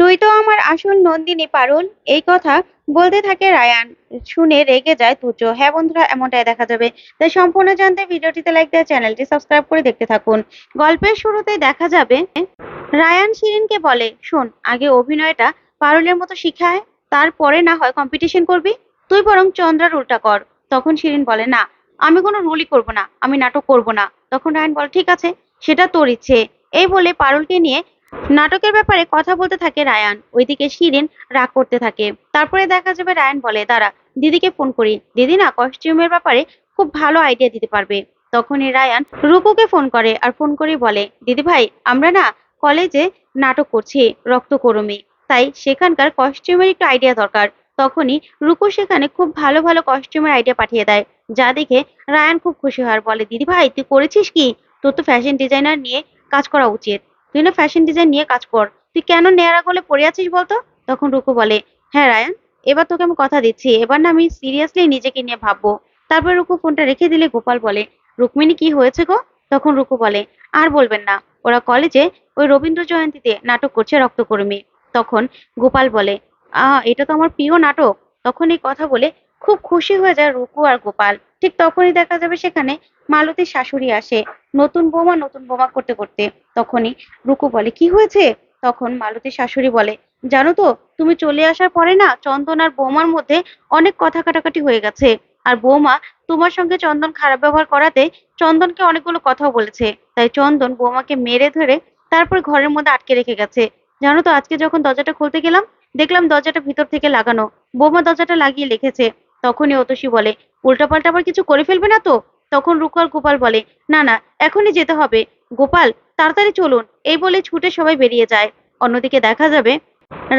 তুই তো আমার আসল নন্দিনী পারুল। এই কথা বলতে থাকে রায়ান। শুনে রেগে যায় তুচ হ্যাঁ বন্ধুরা, এমনটাই দেখা যাবে। তাই সম্পূর্ণ জানতে ভিডিওটিতে লাইক দেওয়া চ্যানেলটি সাবস্ক্রাইব করে দেখতে থাকুন। গল্পের শুরুতে দেখা যাবে, রায়ান শিরিনকে বলে, শোন, আগে অভিনয়টা পারুলের মতো শিখায় তারপরে না হয় কম্পিটিশন করবি। তুই বরং চন্দ্রার উল্টা কর। তখন শিরিন বলে, না, আমি কোনো রুলই করব না, আমি নাটক করব না। তখন রায়ান বলে, ঠিক আছে, সেটা তোর ইচ্ছে। এই বলে পারুলকে নিয়ে নাটকের ব্যাপারে কথা বলতে থাকে রায়ান। ওইদিকে শিরিন রাগ করতে থাকে। তারপরে দেখা যাবে রায়ান বলে, দাঁড়া, দিদিকে ফোন করি। দিদি না কস্টিউমের ব্যাপারে খুব ভালো আইডিয়া দিতে পারবে। তখনই রায়ান রুকুকে ফোন করে আর ফোন করে বলে, দিদি ভাই, আমরা না কলেজে নাটক করছি, রক্তকর্মী। তাই সেখানকার কস্টিউমের একটু আইডিয়া দরকার। তখনই রুকু সেখানে খুব ভালো ভালো কস্টিউমের আইডিয়া পাঠিয়ে দেয়, যা দেখে রায়ান খুব খুশি হয় বলে, দিদি ভাই, তুই করেছিস কি? তোর তো ফ্যাশন ডিজাইনার নিয়ে কাজ করা উচিত। তুই ফ্যাশন ডিজাইন নিয়ে কাজ কর। তুই কেন নেয়ারা গলে পড়ে আছিস বলতো? তখন রুকু বলে হ্যাঁ রায়ান, এবার তোকে আমি কথা দিচ্ছি। এবার না আমি সিরিয়াসলি নিজেকে নিয়ে ভাববো। তারপর রুকু ফোনটা রেখে দিলে গোপাল বলে, রুক্মিণী, কি হয়েছে গো? তখন রুকু বলে, আর বলবেন না। ওরা কলেজে ওই রবীন্দ্র জয়ন্তীতে নাটক করছে রক্তকর্মী। তখন গোপাল বলে, আহ, এটা তো আমার প্রিয় নাটক। তখন এই কথা বলে খুব খুশি হয়ে যায় রুকু আর গোপাল। ঠিক তখনই দেখা যাবে সেখানে মালতীর শাশুড়ি আসে নতুন বৌমা নতুন বৌমা করতে করতে। তখনই রুকু বলে, কি হয়েছে? তখন মালতীর শাশুড়ি বলে, জানো তো, তুমি চলে আসার পরে না চন্দন আর বৌমার মধ্যে অনেক কথা কাটাকাটি হয়ে গেছে। আর বৌমা তোমার সঙ্গে চন্দন খারাপ ব্যবহার করাতে চন্দনকে অনেকগুলো কথাও বলেছে। তাই চন্দন বৌমাকে মেরে ধরে তারপর ঘরের মধ্যে আটকে রেখে গেছে। জানো তো, আজকে যখন দরজাটা খুলতে গেলাম, দেখলাম দরজাটা ভিতর থেকে লাগানো। বৌমা দরজাটা লাগিয়ে লিখেছে তখনই অতসী বলে, উল্টাপাল্টা আবার কিছু করে ফেলবে না তো? তখন রুকু আর গোপাল বলে, না না, এখনই যেতে হবে। গোপাল, তাড়াতাড়ি চলুন, এই বলে ছুটে সবাই বেরিয়ে যায়। অন্যদিকে দেখা যাবে,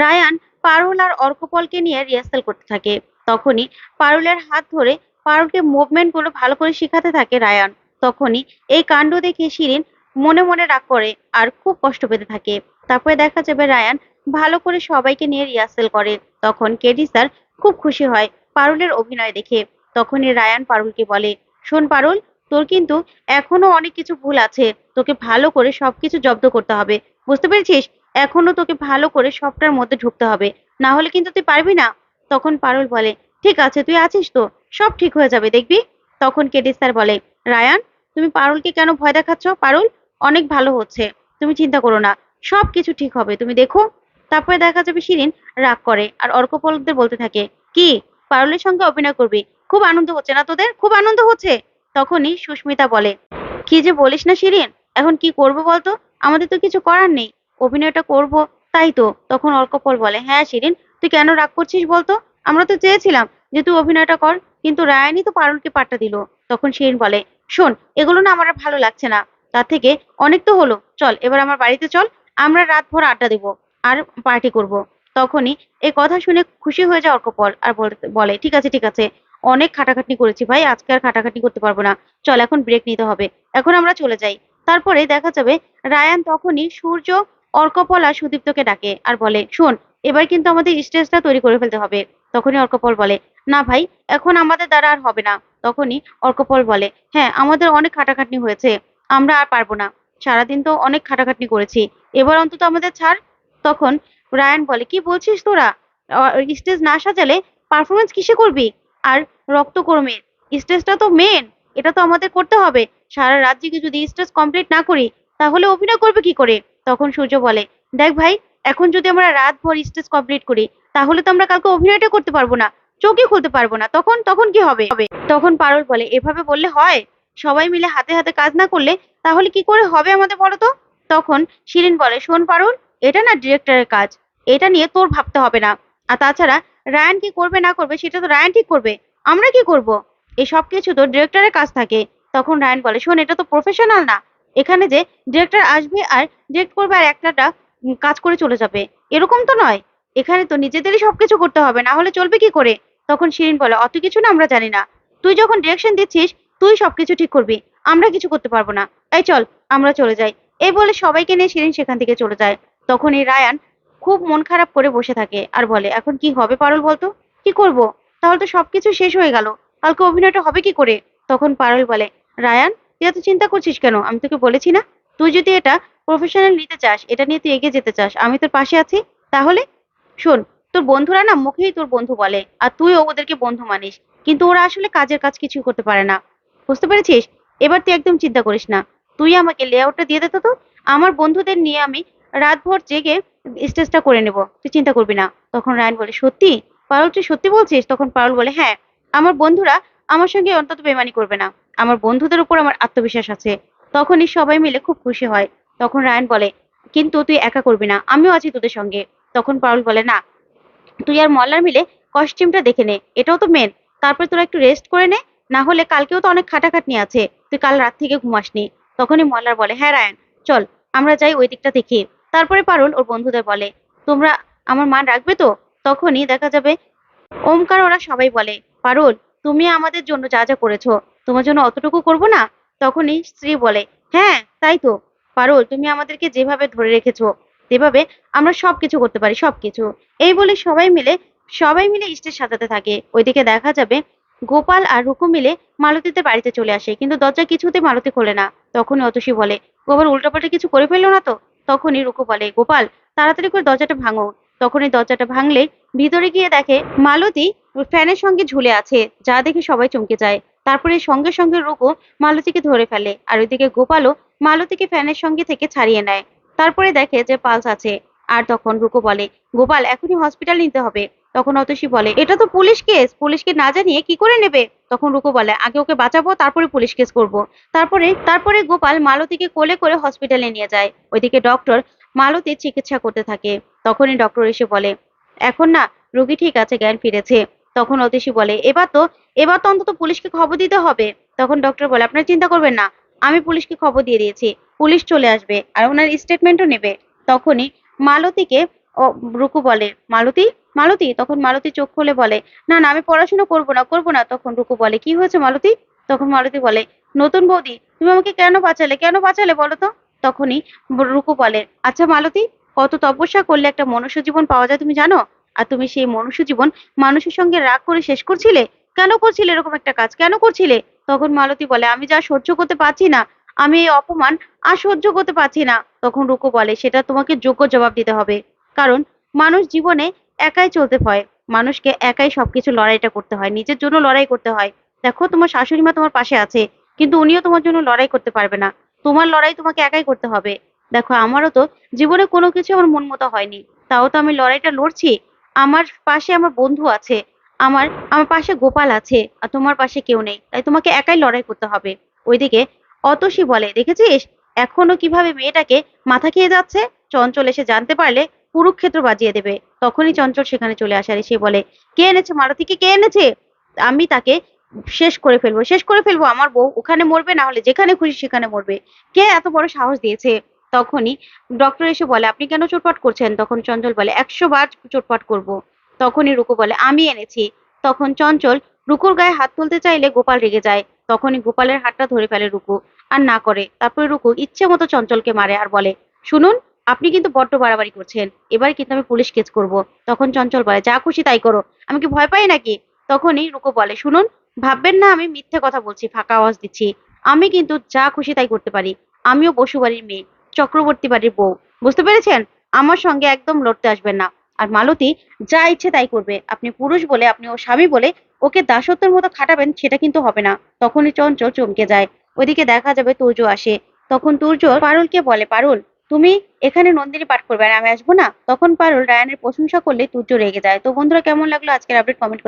রায়ান পারুল আর অর্কপলকে নিয়ে রিহার্সাল করতে থাকে। তখনই পারুলের হাত ধরে পারুলকে মুভমেন্টগুলো ভালো করে শিখাতে থাকে রায়ান। তখনই এই কাণ্ড দেখে শিরিন মনে মনে রাগ করে আর খুব কষ্ট পেতে থাকে। তারপরে দেখা যাবে রায়ান ভালো করে সবাইকে নিয়ে রিহার্সাল করে। তখন কেডি স্যার খুব খুশি হয়। পারুলের অভিনয় দেখে। তখনই রায়ান পারুলকে বলে, শোন পারুল, তোর কিন্তু এখনও অনেক কিছু ভুল আছে। তোকে ভালো করে সবকিছু জব্দ করতে হবে। বুঝতে পেরেছিস? এখনও তোকে ভালো করে সবটার মধ্যে ঢুকতে হবে। না হলে কিন্তু তুই পারবি না। তখন পারুল বলে, ঠিক আছে, তুই আছিস তো? সব ঠিক হয়ে যাবে, দেখবি? তখন কেডি স্যার বলে, রায়ান, তুমি পারুলকে কেন ভয় দেখাচ্ছ? পারুল, অনেক ভালো হচ্ছে। তুমি চিন্তা করো না সব কিছু ঠিক হবে। তুমি দেখো। তারপরে দেখা যাবে শিরিন রাগ করে, আর অর্কপলকদের বলতে থাকে, কি? পারুলের সঙ্গে অভিনয় করবি। খুব আনন্দ হচ্ছে না তোদের? খুব আনন্দ হচ্ছে। তখনই সুস্মিতা বলে, কি যে বলিস না শিরিন, এখন কি করব বলতো? আমাদের তো কিছু করার নেই। অভিনয়টা করব, তাই তো। তখন অর্কপল বলে হ্যাঁ শিরিন, তুই কেন রাগ করছিস বলতো? আমরা তো চেয়েছিলাম যে তুই অভিনয়টা কর, কিন্তু রায়ানই তো পারুলকে পাট্টা দিল। তখন শিরিন বলে, শোন, এগুলো না আমার আর ভালো লাগছে না। তার থেকে অনেক তো হলো। চল, এবার আমার বাড়িতে চল, আমরা রাত ভর আড্ডা দেবো আর পার্টি করব। তখনই এই কথা শুনে খুশি হয়ে যায় অর্কপল আর বলে ঠিক আছে ঠিক আছে, অনেক খাটাখাটনি করেছি ভাই, আজকে আর খাটাখাটনি করতে পারব না। চল, এখন ব্রেক নিতে হবে। এখন আমরা চলে যাই। তারপরে দেখা যাবে রায়ান তখনই সূর্য, অর্কপল আর সুদীপ্তকে ডাকে আর বলে, শোন, এবার কিন্তু আমাদের স্টেজটা তৈরি করে ফেলতে হবে। তখনই অর্কপল বলে, না ভাই, এখন আমাদের দ্বারা আর হবে না। তখনই অর্কপল বলে হ্যাঁ আমাদের অনেক খাটাখাটনি হয়েছে, আমরা আর পারব না। সারাদিন তো অনেক খাটাখাটনি করেছি। এবার অন্তত আমাদের ছাড়। তখন রায়ান বলে, কি বলছিস তোরা? স্টেজ না সাজালে পারফরমেন্স কিসে করবি? আর রক্তকর্মের স্টেজটা তো মেন এটা তো আমাদের করতে হবে। সারা রাত জেগে যদি স্টেজ কমপ্লিট না করি, তাহলে অভিনয় করবে কি করে? তখন সূর্য বলে, দেখ ভাই, এখন যদি আমরা রাত ভর স্টেজ কমপ্লিট করি, তাহলে তো আমরা কালকে অভিনয়টা করতে পারব না, চোখই খুলতে পারব না। তখন তখন কি হবে? তখন পারুল বলে, এভাবে বললে হয়? সবাই মিলে হাতে হাতে কাজ না করলে তাহলে কি করে হবে আমাদের বলো তো? তখন শিরিন বলে, শোন পারুল এটা না ডিরেক্টরের কাজ। এটা নিয়ে তোর ভাবতে হবে না। আর তাছাড়া রায়ান কি করবে না করবে সেটা তো রায়ান ঠিক করবে। আমরা কি করব? এই সব কিছু তো ডিরেক্টরের কাজ থাকে। তখন রায়ান বলে, শোন, এটা তো প্রফেশনাল না। এখানে যে ডিরেক্টর আসবে আর ডিরেক্ট করবে আর একটাটা কাজ করে চলে যাবে। এরকম তো নয়। এখানে তো নিজেদেরই সবকিছু করতে হবে। না হলে চলবে কি করে? তখন শিরিন বলে, অত কিছু না, আমরা জানি না। তুই যখন ডিরেকশন দিচ্ছিস, তুই সবকিছু ঠিক করবি। আমরা কিছু করতে পারব না। এই চল, আমরা চলে যাই। এই বলে সবাইকে নিয়ে শিরিন সেখান থেকে চলে যায়। তখন এই রায়ান খুব মন খারাপ করে বসে থাকে আর বলে, এখন কি হবে পারল বলতো? কি করব? তাহলে তো সবকিছু শেষ হয়ে গেল। কালকে অভিনয়টা হবে কি করে? তখন পারল বলে, রায়ান তুই এত চিন্তা করছিস কেন? আমি তোকে বলেছি না? তুই যদি এটা প্রফেশনাল নিতে চাস, এটা নিয়ে তুই এগিয়ে যেতে চাস, আমি তোর পাশে আছি। তাহলে শোন, তোর বন্ধুরা না মুখেই তোর বন্ধু বলে আর তুইও ওদেরকে বন্ধু মানিস। কিন্তু ওরা আসলে কাজের কাজ কিছু করতে পারে না। বুঝতে পেরেছিস? এবার তুই একদম চিন্তা করিস না। তুই আমাকে লেআউটটা দিয়ে দে তো তো আমার বন্ধুদের নিয়ে আমি রাতভর জেগে স্টেজটা করে নেব। তুই চিন্তা করবি না। তখন রায়ন বলে, সত্যি? পারুল তুই সত্যি বলছিস? তখন পারুল বলে হ্যাঁ আমার বন্ধুরা আমার সঙ্গে অন্তত বেমানি করবে না। আমার বন্ধুদের উপর আমার আত্মবিশ্বাস আছে। তখনই সবাই মিলে খুব খুশি হয়। তখন রায়ন বলে, কিন্তু তুই একা করবি না, আমিও আছি তোদের সঙ্গে। তখন পারুল বলে, না, তুই আর মল্লার মিলে কস্টিউমটা দেখে নে, এটাও তো মেন তারপর তোরা একটু রেস্ট করে নে, না হলে কালকেও তো অনেক খাটাখাটনি আছে। তুই কাল রাত থেকে ঘুমাসনি তখনই মল্লার বলে হ্যাঁ রায়ন, চল, আমরা যাই ওই দিকটা দেখি। তারপরে পারুল ওর বন্ধুদের বলে, তোমরা আমার মান রাখবে তো? তখনই দেখা যাবে ওমকার ওরা সবাই বলে, পারুল, তুমি আমাদের জন্য যা যা করেছ, তোমার জন্য অতটুকু করব না? তখনই স্ত্রী বলে হ্যাঁ তাই তো। পারুল, তুমি আমাদেরকে যেভাবে ধরে রেখেছো, যেভাবে আমরা সবকিছু করতে পারি, সবকিছু। এই বলে সবাই মিলে সবাই মিলে স্টেজ সাজাতে থাকে। ওইদিকে দেখা যাবে গোপাল আর রুকু মিলে মালতীতে বাড়িতে চলে আসে, কিন্তু দরজা কিছুতে মালতী খোলে না। তখনই অতসী বলে, গোপাল উল্টোপাল্টা কিছু করে ফেলল না তো? তখনই রুকু বলে, গোপাল, তাড়াতাড়ি করে দরজাটা ভাঙো। তখনই দরজাটা ভাঙলে ভিতরে গিয়ে দেখে মালতী ফ্যানের সঙ্গে ঝুলে আছে, যা দেখে সবাই চমকে যায়। তারপরে সঙ্গে সঙ্গে রুকু মালতীকে ধরে ফেলে আর ওইদিকে গোপালও মালতীকে ফ্যানের সঙ্গে থেকে ছাড়িয়ে নেয়। তারপরে দেখে যে পালস আছে। আর তখন রুকু বলে, গোপাল, এখনই হসপিটাল নিতে হবে। তখন অতসী বলে, এটা তো পুলিশ কেস, পুলিশকে না জানিয়ে কি করে নেবে? তখন রুকু বলে, আগে ওকে বাঁচাবো, তারপরে পুলিশ কেস করব। তারপরে তারপরে গোপাল মালতীকে কোলে করে হসপিটালে নিয়ে যায়। ওইদিকে ডক্টর মালতীর চিকিৎসা করতে থাকে। তখনই ডক্টর এসে বলে, এখন না, রোগী ঠিক আছে, জ্ঞান ফিরেছে। তখন অতিশী বলে, এবার তো এবার তো অন্তত পুলিশকে খবর দিতে হবে। তখন ডক্টর বলে, আপনারা চিন্তা করবেন না, আমি পুলিশকে খবর দিয়ে দিয়েছি, পুলিশ চলে আসবে আর ওনার স্টেটমেন্টও নেবে। তখনই মালতীকে রুকু বলে, মালতী মালতী? তখন মালতী চোখ খুলে বলে, না না, আমি পড়াশোনা করব না করব না। তখন রুকু বলে, কি হয়েছে মালতী? তখন মালতী বলে, নতুন বৌদি, তুমি আমাকে কেন বাঁচালে? কেন বাঁচালে বলো তো? তখনই রুকু বলে আচ্ছা মালতী, কত তপস্যা করলে একটা মনুষ্য জীবন পাওয়া যায় তুমি জানো? আর তুমি সেই মনুষ্য জীবন মানুষের সঙ্গে রাগ করে শেষ করছিলে? কেন করছিলে এরকম একটা কাজ? কেন করছিলে? তখন মালতী বলে, আমি যা সহ্য করতে পারছি না, আমি এই অপমান আর সহ্য করতে পারছি না। তখন রুকু বলে, সেটা তোমাকে যোগ্য জবাব দিতে হবে। কারণ মানুষ জীবনে একাই চলতে হয়। মানুষকে একাই সবকিছু লড়াইটা করতে হয়। নিজের জন্য লড়াই করতে হয়। দেখো, তোমার শাশুড়ি মা তোমার পাশে আছে, কিন্তু উনিও তোমার জন্য লড়াই করতে পারবে না। তোমার লড়াই তোমাকে একাই করতে হবে। দেখো, আমারও তো জীবনে কোনো কিছু আমার মন মতো হয়নি। তাও তো আমি লড়াইটা লড়ছি। আমার পাশে আমার বন্ধু আছে, আমার আমার পাশে গোপাল আছে, আর তোমার পাশে কেউ নেই। তাই তোমাকে একাই লড়াই করতে হবে। ওইদিকে অতসী বলে, দেখেছিস? এখনও কীভাবে মেয়েটাকে মাথা খেয়ে যাচ্ছে? চঞ্চল এসে জানতে পারলে কুরুক্ষেত্র বাজিয়ে দেবে। তখনই চঞ্চল সেখানে চলে আসে আর এসে বলে, কে এনেছে? মারুতিকে কে এনেছে? আমি তাকে শেষ করে ফেলব, শেষ করে ফেলব। আমার বউ ওখানে মরবে, না হলে যেখানে খুশি সেখানে মরবে। কে এত বড় সাহস দিয়েছে? তখনই ডক্টর এসে বলে, আপনি কেন চোটপাট করছেন? তখন চঞ্চল বলে, একশো বার চোটপাট করব। তখনই রুকু বলে, আমি এনেছি। তখন চঞ্চল রুকুর গায়ে হাত তুলতে চাইলে গোপাল রেগে যায়। তখনই গোপালের হাতটা ধরে ফেলে রুকু, আর না করে। তারপরে রুকু ইচ্ছে মতো চঞ্চলকে মারে আর বলে, শুনুন আপনি কিন্তু বড্ড বাড়াবাড়ি করছেন। এবার কিন্তু আমি পুলিশ কেস করব। তখন চঞ্চল বলে, যা খুশি তাই করো। আমি কি ভয় পাই নাকি? তখনই রুকু বলে, শুনুন, ভাববেন না, আমি মিথ্যে কথা বলছি, ফাঁকা আওয়াজ দিচ্ছি। আমি কিন্তু যা খুশি তাই করতে পারি। আমিও বসু বাড়ির মেয়ে, চক্রবর্তী বাড়ির বউ। বুঝতে পেরেছেন? আমার সঙ্গে একদম লড়তে আসবেন না। আর মালতী, যা ইচ্ছে তাই করবে। আপনি পুরুষ বলে, আপনি ও স্বামী বলে ওকে দাসত্বের মতো খাটাবেন, সেটা কিন্তু হবে না। তখনই চঞ্চল চমকে যায়। ওইদিকে দেখা যাবে তুর্য আসে। তখন তুর্য পারুলকে বলে, পারুল তুমি এখানে নন্দিনী পাঠ করবে আর আমি আসব না? তখন পারুল রায়ানের প্রশংসা করলে তুর্য রেগে যায়। তো বন্ধুরা, কেমন লাগল আজকের আপডেট কমেন্ট